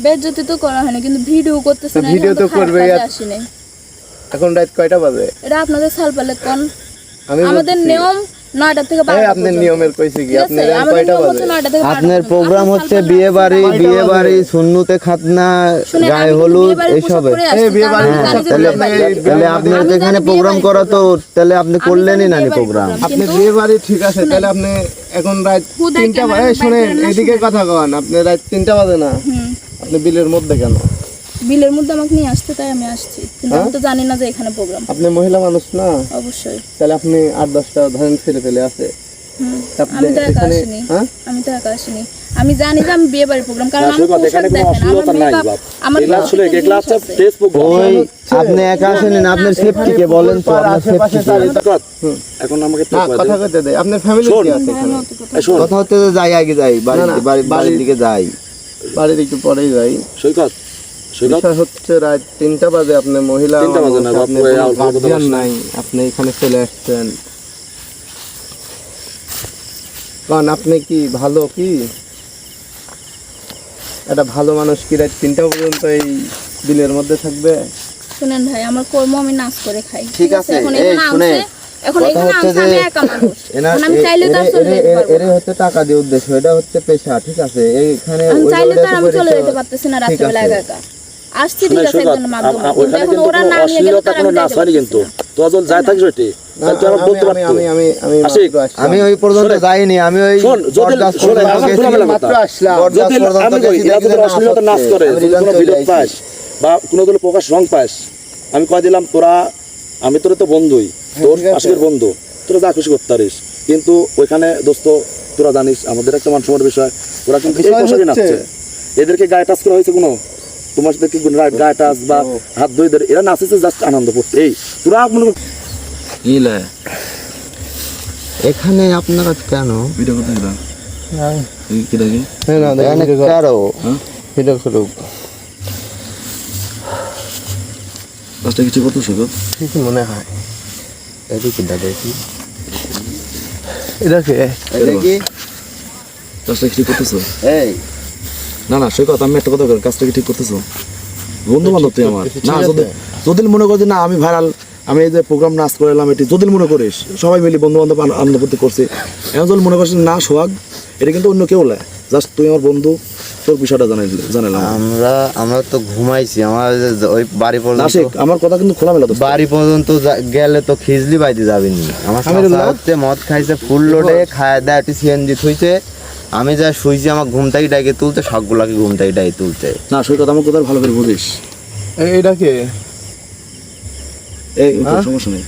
বেজ্জতি তো করা হয়নি কিন্তু ভিডিও করতেছে না video তো নাই। এখন রাত কয়টা বাজে? এটা আপনাদের সাল পালে কোন? আমাদের নিয়ম নয়টা থেকে আপনার নিয়মের কইছি কি আপনি আছে? কয়টা বাজে? আপনার প্রোগ্রাম হচ্ছে বিয়ে বাড়ি বিয়ে বাড়ি সুন্নুতে খাতনা গায়ে হলুদ এইসবে তাহলে বিয়ে বাড়ি- তাহলে আপনার আমি এখানে প্রোগ্রাম করা তো তাহলে আপনি করলেনই না প্রোগ্রাম। আপনি বিয়ে বাড়ি ঠিক আছে তাহলে আপনি এখন রাত তিনটা বাজে? শুনেন এদিকে কথা কন আপনি রাত তিনটা বাজে না। আপনি বিলের মধ্যে কেন? বিলের মধ্যে আমাকে নিয়ে আসতে তাই আমি আসছি। কিন্তু হ্যাঁ? আমি তো জানি না যে এখানে প্রোগ্রাম আপনি মহিলা মানুষ না? অবশ্যই। তাহলে আপনি আট দশটা ধরেন ছেলে পেলে আছে। আমি তো একা এখানে আসিনি। হ্যাঁ? আমি তো একা আসিনি। আমি জানি যে আমি বিয়ে বাড়ির প্রোগ্রাম কারণ পোশাক দেখেন, আমার। আমার আপনি একা আসেন না আপনার সেফটিকে বলেন তো আপনার সেফটি এখন আমাকে একটু কথা। কইতে দে আপনার ফ্যামিলি কি আছে এখানে? কথা যে যাই আগে যাই বাড়ির বাড়ির- দিকে যাই। বাড়ির একটু পরেই যাই। সৈকত, বিষয় হচ্ছে রাত তিনটা বাজে আপনি মহিলা। নাই আপনি এখানে চলে আসছেন। কারণ আপনি কি ভালো কি? একটা ভালো মানুষ কি রাত তিনটা পর্যন্ত এই বিলের মধ্যে থাকবে? শুনেন ভাই আমার কর্ম আমি নাচ করে খাই। ঠিক আছে, এখন শুনে, এখন এখানে আমি যে একা মানুষ। আমি চাইলে তো চলে এরে- যেতে পারব। এরে হচ্ছে টাকা দিয়ে উদ্দেশ্য এটা হচ্ছে পেশা ঠিক আছে? এইখানে আমি ওই চাইলে তো আমি চলে যেতে পারতেছি না রাত্রেবেলা একা একা। আসছি ঠিক আছে মাধ্যমে এখন ওরা না নিয়ে গেলে কিন্তু। থাকিস ওইটি আমি- ওই পর্যন্ত যাইনি আমি ওই। মাত্র আসলাম নাচ করে কোনো পাস বা কোনো প্রকাশ রং পাস আমি কয়ে দিলাম তোরা আমি তোর তো বন্ধুই তোর ঠিক আশিকের বন্ধু তোরা যা খুশি করতে পারিস। কিন্তু ওইখানে দোস্ত তোরা জানিস আমাদের একটা মান বিষয়। ওরা কিন্তু এই পোশাকে নাচছে। এদেরকে গায়ে টাচ করা হয়েছে কোনো? তোমার সাথে কি গায়ে টাচ বা হাত ধুয়ে ধরে এরা নাচেছে জাস্ট আনন্দ করতে এই তোরা মনে ইলে এখানে আপনারা কেন? ভিডিও করতে দেখি? হ্যাঁ, কিছু মনে হয়। এদিকে দেখি এটা কে? এটা কি? কাজটা কি ঠিক করতেছো? এই। না না সে কথা আমি একটা কথা বলি, কাজটা কি ঠিক করতেছো? বন্ধু বান্ধব তুই আমার। না যদি যদি মনে করি যে না আমি ভাইরাল আমি এই যে প্রোগ্রাম নাচ করে এলাম এটি যদি মনে করিস সবাই মিলে বন্ধু বান্ধব আনন্দ করতে করছে। এখন যদি মনে করছিস না সোহাগ এটা কিন্তু অন্য কেউ লেয় জাস্ট তুই আমার বন্ধু তোর বিষয়টা জানাই জানালাম আমরা আমরা তো ঘুমাইছি আমার ওই বাড়ি পর্যন্ত নাসিক আমার কথা কিন্তু খোলামেলা তো বাড়ি পর্যন্ত গেলে তো খিজলি বাইতে যাবিনি আমার? হচ্ছে মদ খাইছে ফুল লোডে খায় দেয় একটু সিএনজি থইছে। আমি যা শুইছি আমার ঘুমটাই ডাইকে তুলতে সবগুলাকে ঘুমটাই ডাই তুলতে না সই কথা আমার কথা ভালো করে বুঝিস। এই- এটা কে? এই হ্যাঁ? সমস্যা নেই।